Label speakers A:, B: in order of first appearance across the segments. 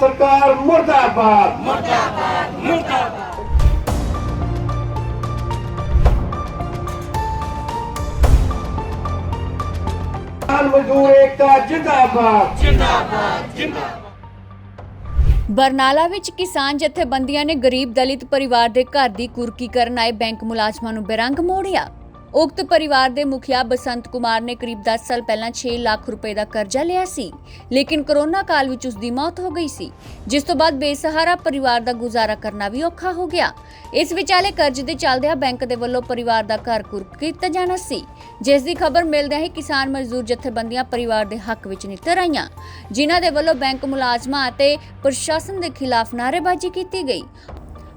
A: ਸਰਕਾਰ ਮੁਰਦਾਬਾਦ। ਮਜ਼ਦੂਰ ਏਕਤਾ ਜਿੰਦਾਬਾਦ।
B: ਬਰਨਾਲਾ ਵਿੱਚ ਕਿਸਾਨ ਜਥੇਬੰਦੀਆਂ ਨੇ ਗਰੀਬ ਦਲਿਤ ਪਰਿਵਾਰ ਦੇ ਘਰ ਦੀ ਕੁਰਕੀ ਕਰਨ ਆਏ ਬੈਂਕ ਮੁਲਾਜ਼ਮਾਂ ਨੂੰ ਬੇਰੰਗ ਮੋੜਿਆ। ਉਕਤ ਪਰਿਵਾਰ ਦੇ ਮੁਖੀਆ ਬਸੰਤ ਕੁਮਾਰ ਨੇ ਕਰੀਬ 10 ਸਾਲ ਪਹਿਲਾਂ 6 ਲੱਖ ਰੁਪਏ ਦਾ ਕਰਜ਼ਾ ਲਿਆ ਸੀ, ਲੇਕਿਨ ਕਰੋਨਾ ਕਾਲ ਵਿੱਚ ਉਸ ਦੀ ਮੌਤ ਹੋ ਗਈ ਸੀ, ਜਿਸ ਤੋਂ ਬਾਅਦ ਬੇਸਹਾਰਾ ਪਰਿਵਾਰ ਦਾ ਗੁਜ਼ਾਰਾ ਕਰਨਾ ਵੀ ਔਖਾ ਹੋ ਗਿਆ। ਇਸ ਵਿਚਾਲੇ ਕਰਜ਼ ਦੇ ਚੱਲਦਿਆਂ ਬੈਂਕ ਦੇ ਵੱਲੋਂ ਪਰਿਵਾਰ ਦਾ ਘਰ ਕੁਰਕ ਕੀਤਾ ਜਾਣਾ ਸੀ, ਜਿਸ ਦੀ ਖਬਰ ਮਿਲਦਿਆਂ ਹੀ ਕਿਸਾਨ ਮਜ਼ਦੂਰ ਜਥੇਬੰਦੀਆਂ ਪਰਿਵਾਰ ਦੇ ਹੱਕ ਵਿੱਚ ਨਿੱਤਰ ਆਈਆਂ, ਜਿਨ੍ਹਾਂ ਦੇ ਵੱਲੋਂ ਬੈਂਕ ਮੁਲਾਜ਼ਮਾਂ ਅਤੇ ਪ੍ਰਸ਼ਾਸਨ ਦੇ ਖਿਲਾਫ ਨਾਅਰੇਬਾਜ਼ੀ ਕੀਤੀ ਗਈ।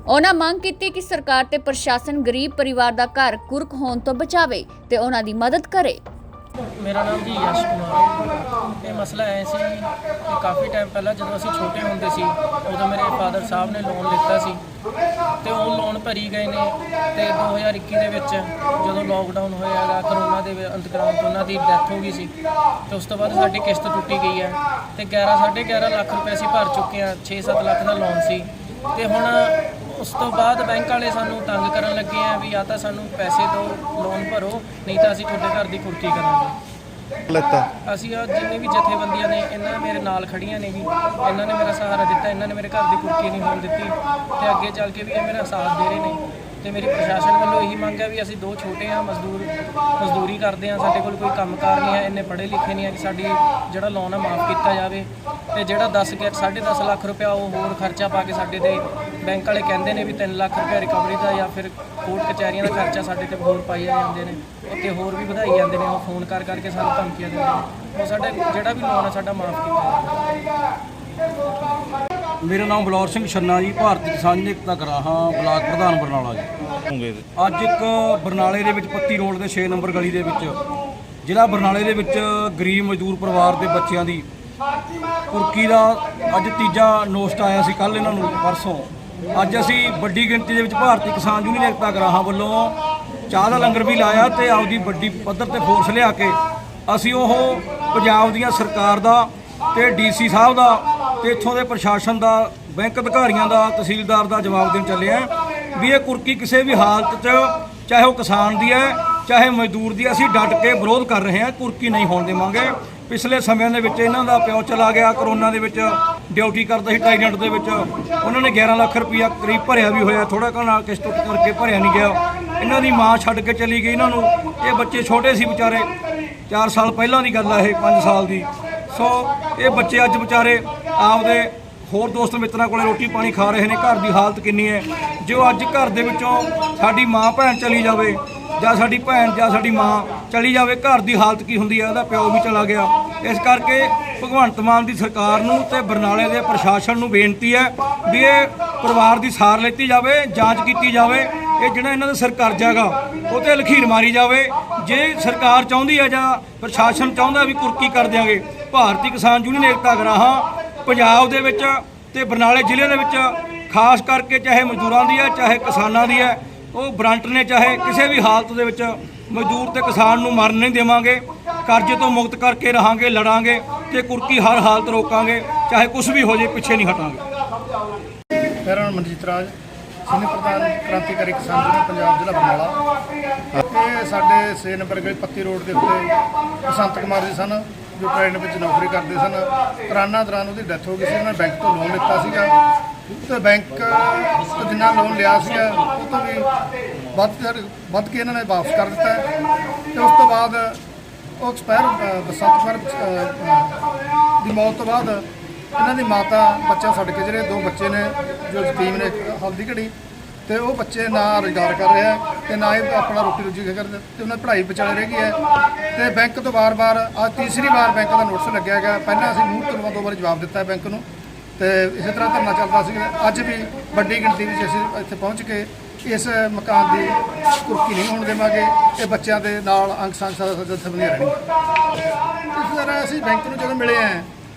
B: ਉਹਨਾਂ ਮੰਗ ਕੀਤੀ ਕਿ ਸਰਕਾਰ ਤੇ ਪ੍ਰਸ਼ਾਸਨ ਗਰੀਬ ਪਰਿਵਾਰ ਦਾ ਘਰ ਕੁਰਕ ਹੋਣ ਤੋਂ ਬਚਾਵੇ ਤੇ ਉਹਨਾਂ ਦੀ ਮਦਦ ਕਰੇ।
C: ਮੇਰਾ ਨਾਮ ਜੀ ਯਸ਼ ਕੁਮਾਰ। ਇਹ ਮਸਲਾ ਐ ਸੀ ਕਿ ਕਾਫੀ ਟਾਈਮ ਪਹਿਲਾਂ ਜਦੋਂ ਅਸੀਂ ਛੋਟੇ ਹੁੰਦੇ ਸੀ, ਉਦੋਂ ਮੇਰੇ ਫਾਦਰ ਸਾਹਿਬ ਨੇ ਲੋਨ ਲਿੱਤਾ ਸੀ ਤੇ ਉਹ ਲੋਨ ਭਰੀ ਗਏ ਨੇ ਤੇ 2021 ਦੇ ਵਿੱਚ ਜਦੋਂ ਲੋਕਡਾਊਨ ਹੋਇਆਗਾ ਕਰੋਨਾ ਦੇ ਵਿੱਚ ਉਹਨਾਂ ਦੀ ਡੈਥ ਹੋ ਗਈ ਸੀ ਤੇ ਉਸ ਤੋਂ ਬਾਅਦ ਸਾਡੀ ਕਿਸ਼ਤ ਟੁੱਟੀ ਗਈ ਹੈ ਤੇ 11 11.5 ਲੱਖ ਰੁਪਏ ਅਸੀਂ ਭਰ ਚੁੱਕੇ ਹਾਂ 6-7 ਲੱਖ ਦਾ ਲੋਨ ਸੀ ਤੇ ਹੁਣ ਉਸ ਤੋਂ ਬਾਅਦ ਬੈਂਕ ਵਾਲੇ ਸਾਨੂੰ ਤੰਗ ਕਰਨ ਲੱਗੇ ਆ ਵੀ ਜਾਂ ਤਾਂ ਸਾਨੂੰ ਪੈਸੇ ਦਿਓ ਲੋਨ ਭਰੋ ਨਹੀਂ ਤਾਂ ਅਸੀਂ ਤੁਹਾਡੇ ਘਰ ਦੀ ਕੁਰਕੀ ਕਰਾਂਗੇ।
D: ਲੱਤਾ।
C: ਅਸੀਂ ਆ ਜਿੰਨੇ ਵੀ ਜਥੇਬੰਦੀਆਂ ਨੇ ਇਹਨਾਂ ਮੇਰੇ ਨਾਲ ਖੜੀਆਂ ਨੇ ਜੀ। ਇਹਨਾਂ ਨੇ ਮੇਰਾ ਸਹਾਰਾ ਦਿੱਤਾ ਇਹਨਾਂ ਨੇ ਮੇਰੇ ਘਰ ਦੀ ਕੁਰਕੀ ਨਹੀਂ ਹੋਣ ਦਿੱਤੀ। ਤੇ ਅੱਗੇ ਚੱਲ ਕੇ ਵੀ ਇਹ ਮੇਰਾ ਸਾਥ ਦੇ ਰਹੇ ਨੇ। ਤੇ ਮੇਰੀ ਪ੍ਰਸ਼ਾਸਨ ਵੱਲੋਂ ਇਹੀ ਮੰਗ ਹੈ ਵੀ ਅਸੀਂ ਦੋ ਛੋਟੇ ਆ ਮਜ਼ਦੂਰ ਮਜ਼ਦੂਰੀ ਕਰਦੇ ਆ। ਸਾਡੇ ਕੋਲ ਕੋਈ ਕੰਮਕਾਰ ਨਹੀਂ ਹੈ ਇੰਨੇ ਪੜ੍ਹੇ ਲਿਖੇ ਨਹੀਂ ਹੈ ਕਿ ਸਾਡੀ ਜਿਹੜਾ ਲੋਨ ਹੈ ਮਾਫ ਕੀਤਾ ਜਾਵੇ। ਤੇ ਜਿਹੜਾ 10 ਕੇ 10.5 ਲੱਖ ਰੁਪਇਆ ਉਹ ਹੋਰ ਖਰਚਾ ਪਾ ਕੇ ਸਾਡੇ ਤੇ ਬੈਂਕ ਵਾਲੇ ਕਹਿੰਦੇ ਨੇ ਵੀ 3 ਲੱਖ ਰੁਪਇਆ ਰਿਕਵਰੀ ਦਾ ਜਾਂ ਫਿਰ ਕੋਰਟ ਕਚਹਿਰੀਆਂ ਦਾ ਖਰਚਾ ਸਾਡੇ ਤੇ ਹੋਰ ਪਾਈ ਜਾਂਦੇ ਨੇ ਤੇ ਹੋਰ ਵੀ ਵਧਾਈ ਜਾਂਦੇ ਨੇ, ਉਹ ਫੋਨ ਕਰ ਕਰਕੇ ਸਾਨੂੰ ਧਮਕੀਆਂ ਦਿੰਦੇ ਨੇ। ਉਹ ਸਾਡੇ ਜਿਹੜਾ ਵੀ ਲੋਨ ਹੈ ਸਾਡਾ ਮਾਫ ਕੀਤਾ
E: ਮੇਰਾ ਨਾਮ ਬਲੌਰ ਸਿੰਘ ਛੰਨਾ ਜੀ, ਭਾਰਤੀ ਕਿਸਾਨ ਏਕਤਾ ਗਰਾਹਾਂ ਬਲਾਕ ਪ੍ਰਧਾਨ ਬਰਨਾਲਾ ਜੀ। ਅੱਜ ਇੱਕ ਬਰਨਾਲੇ ਦੇ ਵਿੱਚ ਪੱਤੀ ਰੋਡ ਦੇ 6 ਨੰਬਰ ਗਲੀ ਦੇ ਵਿੱਚ, ਜ਼ਿਲ੍ਹਾ ਬਰਨਾਲੇ ਦੇ ਵਿੱਚ ਗਰੀਬ ਮਜ਼ਦੂਰ ਪਰਿਵਾਰ ਦੇ ਬੱਚਿਆਂ ਦੀ ਕੁਰਕੀ ਦਾ ਅੱਜ ਤੀਜਾ ਨੋਸਟ ਆਇਆ ਸੀ ਕੱਲ ਇਹਨਾਂ ਨੂੰ ਪਰਸੋਂ। ਅੱਜ ਅਸੀਂ ਵੱਡੀ ਗਿਣਤੀ ਦੇ ਵਿੱਚ ਭਾਰਤੀ ਕਿਸਾਨ ਯੂਨੀਅਨ ਏਕਤਾ ਗਰਾਹਾਂ ਵੱਲੋਂ ਚਾਹ ਦਾ ਲੰਗਰ ਵੀ ਲਾਇਆ ਤੇ ਆਪਦੀ ਵੱਡੀ ਪੱਧਰ ਤੇ ਫੋਰਸ ਲਿਆ ਕੇ ਅਸੀਂ ਉਹ ਪੰਜਾਬ ਦੀਆਂ ਸਰਕਾਰ ਦਾ ਤੇ ਡੀਸੀ ਸਾਹਿਬ ਦਾ ਤੇ ਇੱਥੋਂ ਦੇ ਪ੍ਰਸ਼ਾਸਨ ਦਾ ਬੈਂਕ ਅਧਿਕਾਰੀਆਂ ਦਾ ਤਹਿਸੀਲਦਾਰ ਦਾ ਜਵਾਬ ਦੇਣ ਚੱਲੇ ਆ ਵੀ ਇਹ ਕੁਰਕੀ ਕਿਸੇ ਵੀ ਹਾਲਤ 'ਚ ਚਾਹੇ ਉਹ ਕਿਸਾਨ ਦੀ ਹੈ ਚਾਹੇ ਮਜ਼ਦੂਰ ਦੀ ਹੈ, ਅਸੀਂ ਡਟ ਕੇ ਵਿਰੋਧ ਕਰ ਰਹੇ ਹਾਂ ਕੁਰਕੀ ਨਹੀਂ ਹੋਣ ਦੇਵਾਂਗੇ। ਪਿਛਲੇ ਸਮਿਆਂ ਦੇ ਵਿੱਚ ਇਹਨਾਂ ਦਾ ਪਿਓ ਚਲਾ ਗਿਆ, ਕਰੋਨਾ ਦੇ ਵਿੱਚ ਡਿਊਟੀ ਕਰਦਾ ਸੀ ਟਾਈਡੈਂਟ ਦੇ ਵਿੱਚ। ਉਹਨਾਂ ਨੇ 11 ਲੱਖ ਰੁਪਇਆ ਕਰੀਬ ਭਰਿਆ ਵੀ ਹੋਇਆ ਥੋੜਾ ਘਣਾ ਕਿਸ਼ਤ ਕਰਕੇ ਭਰਿਆ ਨਹੀਂ ਗਿਆ। ਇਹਨਾਂ ਦੀ ਮਾਂ ਛੱਡ ਕੇ ਚਲੀ ਗਈ, ਇਹਨਾਂ ਨੂੰ ਇਹ ਬੱਚੇ ਛੋਟੇ ਸੀ ਵਿਚਾਰੇ 4 ਸਾਲ ਪਹਿਲਾਂ ਦੀ ਗੱਲ ਆ ਇਹ 5 ਸਾਲ ਦੀ। ਸੋ ਇਹ ਬੱਚੇ ਅੱਜ ਵਿਚਾਰੇ ਆਪਦੇ ਹੋਰ ਦੋਸਤ ਮਿੱਤਰਾਂ ਕੋਲੇ ਰੋਟੀ ਪਾਣੀ ਖਾ ਰਹੇ ਨੇ, ਘਰ ਦੀ ਹਾਲਤ ਕਿੰਨੀ ਹੈ? ਜੋ ਅੱਜ ਘਰ ਦੇ ਵਿੱਚੋਂ ਸਾਡੀ ਮਾਂ, ਭੈਣ ਚਲੀ ਜਾਵੇ, ਜਾਂ ਸਾਡੀ ਭੈਣ ਜਾਂ ਸਾਡੀ ਮਾਂ ਚਲੀ ਜਾਵੇ, ਘਰ ਦੀ ਹਾਲਤ ਕੀ ਹੁੰਦੀ ਹੈ? ਉਹਦਾ ਪਿਓ ਵੀ ਚਲਾ ਗਿਆ। ਇਸ ਕਰਕੇ ਭਗਵੰਤ ਮਾਨ ਦੀ ਸਰਕਾਰ ਨੂੰ ਤੇ ਬਰਨਾਲੇ ਦੇ ਪ੍ਰਸ਼ਾਸਨ ਨੂੰ ਬੇਨਤੀ ਹੈ ਵੀ ਇਹ ਪਰਿਵਾਰ ਦੀ ਸਾਰ ਲੈਤੀ ਜਾਵੇ, ਜਾਂਚ ਕੀਤੀ ਜਾਵੇ। ਇਹ ਜਿਹੜਾ ਇਹਨਾਂ ਦਾ ਸਿਰ ਕਰਜ਼ਾ ਹੈਗਾ, ਉਹ ਤੇ ਲਖੀਰ ਮਾਰੀ ਜਾਵੇ। ਜੇ ਸਰਕਾਰ ਚਾਹੁੰਦੀ ਹੈ ਜਾਂ ਪ੍ਰਸ਼ਾਸਨ ਚਾਹੁੰਦਾ ਵੀ ਕੁਰਕੀ ਕਰ ਦਿਆਂਗੇ, ਭਾਰਤੀ ਕਿਸਾਨ ਯੂਨੀਅਨ ਏਕਤਾ ਗਰਾਹਾਂ ਪੰਜਾਬ ਦੇ ਵਿੱਚ ਤੇ ਬਰਨਾਲੇ ਜ਼ਿਲ੍ਹੇ ਦੇ ਵਿੱਚ, ਖਾਸ ਕਰਕੇ ਚਾਹੇ ਮਜ਼ਦੂਰਾਂ ਦੀ ਹੈ, ਚਾਹੇ ਕਿਸਾਨਾਂ ਦੀ ਹੈ, ਉਹ ਬਰੰਟ ਨੇ ਚਾਹੇ ਕਿਸੇ ਵੀ ਹਾਲਤ ਦੇ ਵਿੱਚ ਮਜ਼ਦੂਰ ਤੇ ਕਿਸਾਨ ਨੂੰ ਮਰਨ ਨਹੀਂ ਦੇਵਾਂਗੇ, ਕਰਜ਼ੇ ਤੋਂ ਮੁਕਤ ਕਰਕੇ ਰਹਾਂਗੇ, ਲੜਾਂਗੇ ਤੇ ਕੁਰਕੀ ਹਰ ਹਾਲਤ ਰੋਕਾਂਗੇ, ਚਾਹੇ ਕੁਝ ਵੀ ਹੋ ਜੇ, ਪਿੱਛੇ ਨਹੀਂ ਹਟਾਂਗੇ।
F: ਮੇਰਾ ਮਨਜੀਤ ਰਾਜ, ਸੀਨੀਅਰ ਪ੍ਰਧਾਨ ਕ੍ਰਾਂਤੀਕਾਰੀ ਕਿਸਾਨ ਯੂਨੀਅਨ, ਪੰਜਾਬ ਜ਼ਿਲ੍ਹਾ ਬਰਨਾਲਾ। ਇਹ ਸਾਡੇ 6 ਨੰਬਰ ਗਲੀ ਪੱਤੀ ਰੋਡ ਦੇ ਉੱਤੇ, ਬਸੰਤ ਕੁਮਾਰ ਜੀ ਸਨ। ਜੋ ਟ੍ਰੇਨ ਵਿੱਚ ਨੌਕਰੀ ਕਰਦੇ ਸਨ। ਕਰੋਨਾ ਦੌਰਾਨ ਉਹਦੀ ਡੈਥ ਹੋ ਗਈ ਸੀ। ਉਹਨਾਂ ਨੇ ਬੈਂਕ ਤੋਂ ਲੋਨ ਲਿੱਤਾ ਸੀਗਾ। ਤੇ ਬੈਂਕ ਤੋਂ ਜਿੰਨਾ ਲੋਨ ਲਿਆ ਸੀਗਾ, ਉਹ ਤੋਂ ਵੀ ਵੱਧ ਵੱਧ ਕੇ ਇਹਨਾਂ ਨੇ ਵਾਪਸ ਕਰ ਦਿੱਤਾ ਹੈ। ਤੇ ਉਸ ਤੋਂ ਬਾਅਦ ਉਹ ਐਕਸਪਾਇਰ ਬਸੰਤ ਕੁਮਾਰ ਦੀ ਮੌਤ ਤੋਂ ਬਾਅਦ ਇਹਨਾਂ ਦੀ ਮਾਤਾ, ਬੱਚਾ ਛੱਡ ਕੇ ਜਿਹੜੇ ਦੋ ਬੱਚੇ ਨੇ, ਜੋ ਯਤੀਮ ਨੇ ਹਲਦੀ ਘੜੀ ਤੇ ਉਹ ਬੱਚੇ ਨਾ ਰੁਜ਼ਗਾਰ ਕਰ ਰਿਹਾ ਤੇ ਨਾ ਹੀ ਆਪਣਾ ਰੋਟੀ ਰੋਜੀ ਕਰਦੇ ਤੇ ਉਹਨਾਂ ਦੀ ਪੜ੍ਹਾਈ ਵਿਚਾਲੇ ਰਹਿ ਗਈ ਹੈ। ਤੇ ਬੈਂਕ ਤੋਂ ਵਾਰ-ਵਾਰ ਅੱਜ ਤੀਸਰੀ ਵਾਰ ਬੈਂਕ ਦਾ ਨੋਟਿਸ ਲੱਗਿਆ ਹੈਗਾ। ਪਹਿਲਾਂ ਅਸੀਂ ਮੂੰਹ ਤੋਂ ਦੋ ਵਾਰ ਜਵਾਬ ਦਿੱਤਾ ਬੈਂਕ ਨੂੰ ਤੇ ਇਸੇ ਤਰ੍ਹਾਂ ਧਰਨਾ ਚੱਲਦਾ ਸੀ। ਅੱਜ ਵੀ ਵੱਡੀ ਗਿਣਤੀ ਵਿੱਚ ਅਸੀਂ ਇੱਥੇ ਪਹੁੰਚ ਕੇ ਇਸ ਮਕਾਨ ਦੀ ਕੁਰਕੀ ਨਹੀਂ ਹੋਣ ਦੇਵਾਂਗੇ। ਇਹ ਬੱਚਿਆਂ ਦੇ ਨਾਲ ਅੰਗ ਸੰਗ ਜਥੇਬੰਦੀਆਂ ਰਹਿਣਗੀਆਂ। ਇਸ ਤਰ੍ਹਾਂ ਅਸੀਂ ਬੈਂਕ ਨੂੰ ਜਦੋਂ ਮਿਲੇ ਆ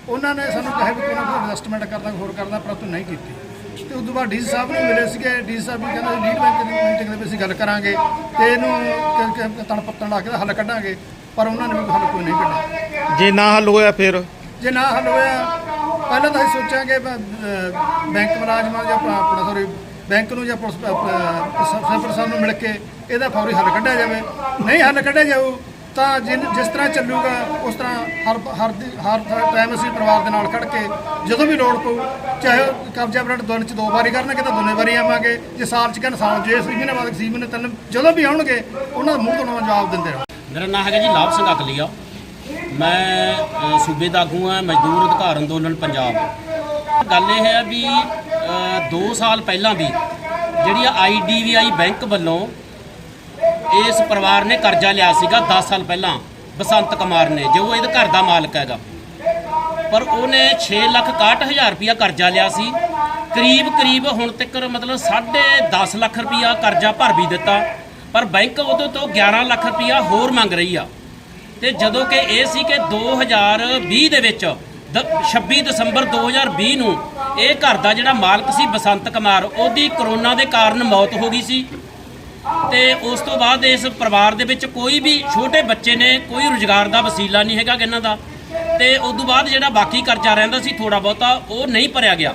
F: ਉਹਨਾਂ ਨੇ ਸਾਨੂੰ ਕਿਹਾ ਵੀ ਕੋਈ ਨਾ ਕੋਈ ਇਨਵੈਸਟਮੈਂਟ ਕਰਦਾ, ਹੋਰ ਕਰਦਾ ਪਰੰਤੂ ਨਹੀਂ ਕੀਤੀ। ਤੇ ਤੋਂ ਬਾਅਦ ਡੀਸੀ ਸਾਹਿਬ ਨੂੰ ਮਿਲੇ ਸੀਗੇ ਡੀਸੀ ਸਾਹਿਬ ਵੀ ਕਹਿੰਦੇ ਲੀਡ ਬੈਂਕ ਦੀ ਮੀਟਿੰਗ ਦੇ ਵਿੱਚ ਅਸੀਂ ਗੱਲ ਕਰਾਂਗੇ ਤੇ ਇਹਨੂੰ ਤਣ ਪੱਤਣ ਲਾ ਕੇ ਹੱਲ ਕੱਢਾਂਗੇ ਪਰ ਉਹਨਾਂ ਨੇ ਵੀ ਹੱਲ ਕੋਈ ਨਹੀਂ ਕੱਢਿਆ।
D: ਜੇ ਨਾ ਹੱਲ ਹੋਇਆ ਫਿਰ?
F: ਜੇ ਨਾ ਹੱਲ ਹੋਇਆ ਪਹਿਲਾਂ ਤਾਂ ਅਸੀਂ ਸੋਚਾਂਗੇ ਬੈਂਕ ਮੁਲਾਜ਼ਮਾਂ ਜਾਂ ਆਪਣਾ- ਆਪਣਾ ਸੌਰੀ ਬੈਂਕ ਨੂੰ ਜਾਂ ਪੁਲਿਸ ਪ੍ਰਸ਼ਾਸਨ ਨੂੰ ਮਿਲ ਕੇ ਇਹਦਾ ਫੌਰੀ ਹੱਲ ਕੱਢਿਆ ਜਾਵੇ। ਨਹੀਂ ਹੱਲ ਕੱਢਿਆ ਜਾਊ ਤਾਂ ਜਿਨ- ਜਿਸ ਤਰ੍ਹਾਂ ਚੱਲੂਗਾ, ਉਸ ਤਰ੍ਹਾਂ ਹਰ ਹਰ ਦੀ- ਹਰ ਟਾਈਮ ਅਸੀਂ ਪਰਿਵਾਰ ਦੇ ਨਾਲ ਖੜ ਕੇ ਜਦੋਂ ਵੀ ਲੋੜ ਪਊ, ਚਾਹੇ ਉਹ ਕਬਜ਼ਾ ਬਰਡ ਦੋਨ ਚ ਦੋ ਵਾਰੀ ਕਰਨਗੇ ਤਾਂ ਦੋਨੇ ਵਾਰੀ ਆਵਾਂਗੇ, ਜੇ ਸਾਲ ਚ ਕਹਿਣ ਸਾਲ ਜੇ ਛੇ ਮਹੀਨੇ ਬਾਅਦ ਛੇ ਮਹੀਨੇ ਤਿੰਨ ਜਦੋਂ ਵੀ ਆਉਣਗੇ, ਉਹਨਾਂ ਦਾ ਮੂੰਹ ਤੋਂ ਜਵਾਬ ਦਿੰਦੇ ਰਹੋ।
D: ਮੇਰਾ ਨਾਮ ਹੈਗਾ ਜੀ ਲਾਭ ਸਿੰਘ ਅਕਲੀਆ। ਮੈਂ ਸੂਬੇ ਦਾ ਆਗੂ ਹਾਂ, ਮਜ਼ਦੂਰ ਅਧਿਕਾਰ ਅੰਦੋਲਨ ਪੰਜਾਬ। ਗੱਲ ਇਹ ਹੈ ਵੀ 2 ਸਾਲ ਪਹਿਲਾਂ ਵੀ ਜਿਹੜੀ ਆਈਡੀਵੀਆਈ ਬੈਂਕ ਵੱਲੋਂ ਇਸ ਪਰਿਵਾਰ ਨੇ ਕਰਜ਼ਾ ਲਿਆ ਸੀਗਾ 10 ਸਾਲ ਪਹਿਲਾਂ, ਬਸੰਤ ਕੁਮਾਰ ਨੇ, ਜੋ ਇਹਦੇ ਘਰ ਦਾ ਮਾਲਕ ਹੈਗਾ। ਪਰ ਉਹਨੇ 6 ਲੱਖ 61 ਹਜ਼ਾਰ ਰੁਪਇਆ ਕਰਜ਼ਾ ਲਿਆ ਸੀ। ਕਰੀਬ ਕਰੀਬ ਹੁਣ ਤੱਕ ਮਤਲਬ ਸਾਢੇ 10 ਲੱਖ ਰੁਪਇਆ ਕਰਜ਼ਾ ਭਰ ਵੀ ਦਿੱਤਾ। ਪਰ ਬੈਂਕ ਉਹਦੇ ਤੋਂ 11 ਲੱਖ ਰੁਪਇਆ ਹੋਰ ਮੰਗ ਰਹੀ ਆ। ਤੇ ਜਦੋਂ ਕਿ ਇਹ ਸੀ ਕਿ 2020 ਦੇ ਵਿੱਚ, ਦ- 26 ਦਸੰਬਰ 2020 ਨੂੰ ਇਹ ਘਰ ਦਾ ਜਿਹੜਾ ਮਾਲਕ ਸੀ ਬਸੰਤ ਕੁਮਾਰ, ਉਹਦੀ ਕਰੋਨਾ ਦੇ ਕਾਰਨ ਮੌਤ ਹੋ ਗਈ ਸੀ। ਤੇ ਉਸ ਤੋਂ ਬਾਅਦ ਇਸ ਪਰਿਵਾਰ ਦੇ ਵਿੱਚ ਕੋਈ ਵੀ ਛੋਟੇ ਬੱਚੇ ਨੇ, ਕੋਈ ਰੁਜ਼ਗਾਰ ਦਾ ਵਸੀਲਾ ਨਹੀਂ ਹੈਗਾ ਇਹਨਾਂ ਦਾ। ਤੇ ਉਸ ਤੋਂ ਬਾਅਦ ਜਿਹੜਾ ਬਾਕੀ ਕਰਜ਼ਾ ਰਹਿੰਦਾ ਸੀ ਥੋੜਾ ਬਹੁਤਾ, ਉਹ ਨਹੀਂ ਭਰਿਆ ਗਿਆ।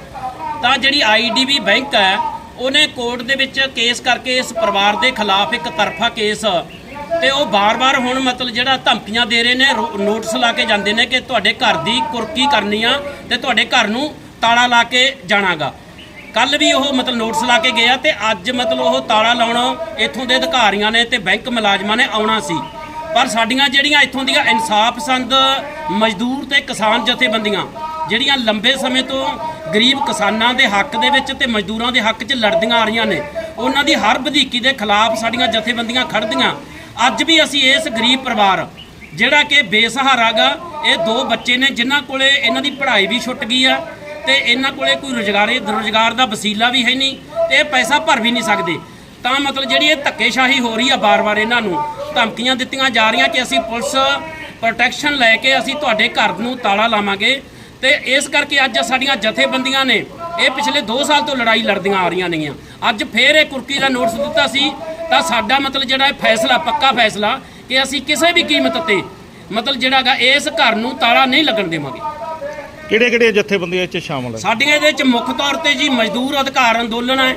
D: ਤਾਂ ਜਿਹੜੀ ਆਈਡੀਬੀ ਬੈਂਕ ਹੈ, ਉਹਨੇ ਕੋਰਟ ਦੇ ਵਿੱਚ ਕੇਸ ਕਰਕੇ ਇਸ ਪਰਿਵਾਰ ਦੇ ਖਿਲਾਫ ਇੱਕ ਤਰਫਾ ਕੇਸ, ਤੇ ਉਹ ਬਾਰ-ਬਾਰ ਹੁਣ ਮਤਲਬ ਜਿਹੜਾ ਧਮਕੀਆਂ ਦੇ ਰਹੇ ਨੇ, ਰੋ- ਨੋਟਿਸ ਲਾ ਕੇ ਜਾਂਦੇ ਨੇ ਕਿ ਤੁਹਾਡੇ ਘਰ ਦੀ ਕੁਰਕੀ ਕਰਨੀ ਆ ਤੇ ਤੁਹਾਡੇ ਘਰ ਨੂੰ ਤਾਲਾ ਲਾ ਕੇ ਜਾਣਾਗਾ। ਕੱਲ ਵੀ ਉਹ ਮਤਲਬ ਨੋਟਿਸ ਲਾ ਕੇ ਗਿਆ ਤੇ ਅੱਜ ਮਤਲਬ ਉਹ ਤਾਲਾ ਲਾਉਣਾ ਇੱਥੋਂ ਦੇ ਅਧਿਕਾਰੀਆਂ ਨੇ ਤੇ ਬੈਂਕ ਮੁਲਾਜ਼ਮਾਂ ਨੇ ਆਉਣਾ ਸੀ। ਪਰ ਸਾਡੀਆਂ ਜਿਹੜੀਆਂ ਇੱਥੋਂ ਦੀਆਂ ਇਨਸਾਫ ਪਸੰਦ ਮਜ਼ਦੂਰ ਤੇ ਕਿਸਾਨ ਜਥੇਬੰਦੀਆਂ, ਜਿਹੜੀਆਂ ਲੰਬੇ ਸਮੇਂ ਤੋਂ ਗਰੀਬ ਕਿਸਾਨਾਂ ਦੇ ਹੱਕ ਦੇ ਵਿੱਚ ਤੇ ਮਜ਼ਦੂਰਾਂ ਦੇ ਹੱਕ 'ਚ ਲੜਦੀਆਂ ਆ ਰਹੀਆਂ ਨੇ, ਉਹਨਾਂ ਦੀ ਹਰ ਵਧੀਕੀ ਦੇ ਖਿਲਾਫ ਸਾਡੀਆਂ ਜਥੇਬੰਦੀਆਂ ਖੜਦੀਆਂ ਅੱਜ ਵੀ ਅਸੀਂ ਇਸ ਗਰੀਬ ਪਰਿਵਾਰ, ਜਿਹੜਾ ਕਿ ਬੇਸਹਾਰਾ ਗਾ, ਇਹ ਦੋ ਬੱਚੇ ਨੇ, ਜਿਨ੍ਹਾਂ ਕੋਲੇ ਇਹਨਾਂ ਦੀ ਪੜ੍ਹਾਈ ਵੀ ਛੁੱਟ ਗਈ ਆ ਤੇ ਇਹਨਾਂ ਕੋਲੇ ਕੋਈ ਰੁਜ਼ਗਾਰੇ ਰੁਜ਼ਗਾਰ ਦਾ ਵਸੀਲਾ ਵੀ ਹੈ ਨਹੀਂ ਤੇ ਇਹ ਪੈਸਾ ਭਰ ਵੀ ਨਹੀਂ ਸਕਦੇ। ਤਾਂ ਮਤਲਬ ਜਿਹੜੀ ਇਹ ਧੱਕੇਸ਼ਾਹੀ ਹੋ ਰਹੀ ਆ ਬਾਰ-ਬਾਰ ਇਹਨਾਂ ਨੂੰ, ਧਮਕੀਆਂ ਦਿੱਤੀਆਂ ਜਾ ਰਹੀਆਂ ਕਿ ਅਸੀਂ ਪੁਲਿਸ ਪ੍ਰੋਟੈਕਸ਼ਨ ਲੈ ਕੇ ਅਸੀਂ ਤੁਹਾਡੇ ਘਰ ਨੂੰ ਤਾਲਾ ਲਾਵਾਂਗੇ ਤੇ ਇਸ ਕਰਕੇ ਅੱਜ ਸਾਡੀਆਂ ਜਥੇਬੰਦੀਆਂ ਨੇ ਇਹ ਪਿਛਲੇ 2 ਸਾਲ ਤੋਂ ਲੜਾਈ ਲੜਦੀਆਂ ਆ ਰਹੀਆਂ ਨੇਗੀਆਂ। ਅੱਜ ਫੇਰ ਇਹ ਕੁਰਕੀ ਦਾ ਨੋਟਿਸ ਦਿੱਤਾ ਸੀ, ਤਾਂ ਸਾਡਾ ਮਤਲਬ ਜਿਹੜਾ ਇਹ ਫੈਸਲਾ, ਪੱਕਾ ਫੈਸਲਾ ਕਿ ਅਸੀਂ ਕਿਸੇ ਵੀ ਕੀਮਤ ਤੇ ਮਤਲਬ ਜਿਹੜਾਗਾ ਇਸ ਘਰ ਨੂੰ ਤਾਲਾ ਨਹੀਂ ਲੱਗਣ ਦੇਵਾਂਗੇ।
G: ਕਿਹੜੇ ਕਿਹੜੇ ਜਥੇਬੰਦੀਆਂ ਚ ਸ਼ਾਮਲ ਹੈ?
D: ਸਾਡੀਆਂ ਇਹਦੇ ਵਿੱਚ ਮੁੱਖ ਤੌਰ ਤੇ ਜੀ ਮਜ਼ਦੂਰ ਅਧਿਕਾਰ ਅੰਦੋਲਨ ਹੈ,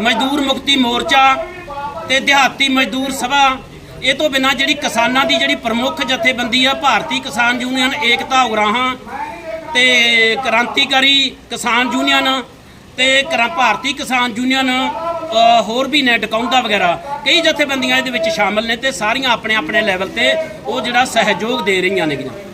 D: ਮਜ਼ਦੂਰ ਮੁਕਤੀ ਮੋਰਚਾ ਤੇ ਦਿਹਾਤੀ ਮਜ਼ਦੂਰ ਸਭਾ। ਇਹ ਤੋਂ ਬਿਨਾਂ ਜਿਹੜੀ ਕਿਸਾਨਾਂ ਦੀ ਜਿਹੜੀ ਪ੍ਰਮੁੱਖ ਜਥੇਬੰਦੀ ਆ, ਭਾਰਤੀ ਕਿਸਾਨ ਯੂਨੀਅਨ, ਏਕਤਾ ਉਗਰਾਹਾਂ ਤੇ ਕ੍ਰਾਂਤੀਕਾਰੀ ਕਿਸਾਨ ਯੂਨੀਅਨ ਤੇ ਕਰਾ- ਭਾਰਤੀ ਕਿਸਾਨ ਯੂਨੀਅਨ ਹੋਰ ਵੀ ਨੇ ਡਕਾਉਂਦਾ ਵਗੈਰਾ। ਕਈ ਜਥੇਬੰਦੀਆਂ ਇਹਦੇ ਵਿੱਚ ਸ਼ਾਮਲ ਨੇ ਤੇ ਸਾਰੀਆਂ ਆਪਣੇ ਆਪਣੇ ਲੈਵਲ ਤੇ ਉਹ ਜਿਹੜਾ ਸਹਿਯੋਗ ਦੇ ਰਹੀਆਂ ਨੇਗੀਆਂ।